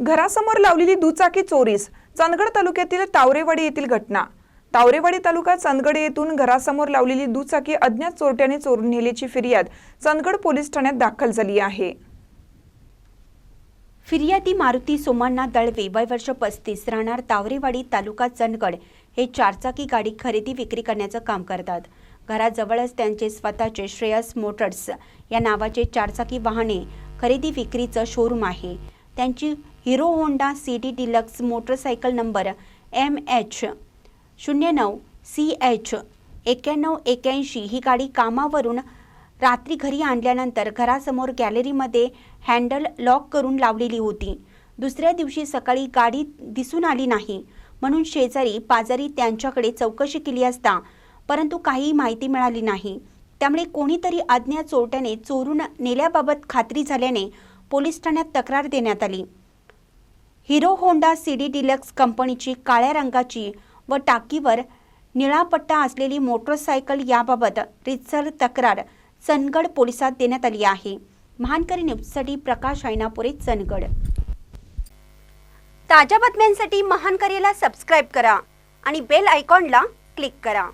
घरासमोर लावलेली दुचाकी चोरीस चंदगड तालुक्यातील तावरेवाडी येथील घटना. तावरेवाडी तालुका चंदगड येथून घरासमोर लावलेली दुचाकी अज्ञात चोरट्याने चोरून नेल्याची फिर्याद चंदगड पोलीस ठाण्यात दाखल झाली आहे. फिर्यादी मारुती सोमण्णा दळवे वय वर्ष पस्तीस राहणार तावरेवाडी तालुका चंदगड. हे चारचाकी गाडी खरेदी विक्री करण्याचं काम करतात. घराजवळच त्यांचे स्वतःचे श्रेयस मोटर्स या नावाचे चारचाकी वाहने खरेदी विक्रीचं शोरूम आहे. त्यांची Hero Honda C D Deluxe motorcycle number M H शून्य नऊ सी एच एक्याण्णव एक्याऐंशी ही गाडी कामावरून रात्री घरी आणल्यानंतर घरासमोर गॅलरीमध्ये हँडल लॉक करून लावलेली होती. दुसऱ्या दिवशी सकाळी गाडी दिसून आली नाही. म्हणून शेजारी पाजारी त्यांच्याकडे चौकशी केली असता परंतु काही माहिती मिळाली नाही. त्यामुळे कोणीतरी अज्ञात चोरट्याने चोरून नेल्याबाबत खात्री झाल्याने पोलीस ठाण्यात तक्रार देण्यात आली. Hero Honda C D Deluxe कंपनीची काळ्या रंगाची व टाकीवर निळा पट्टा असलेली मोटरसायकल याबाबत रितसर तक्रार चंदगड पोलिसात देण्यात आली आहे. महानकरी न्यूजसाठी प्रकाश ऐनापुरे चंदगड. ताज्या बातम्यांसाठी महानकरीला सबस्क्राईब करा आणि बेल आयकॉनला क्लिक करा.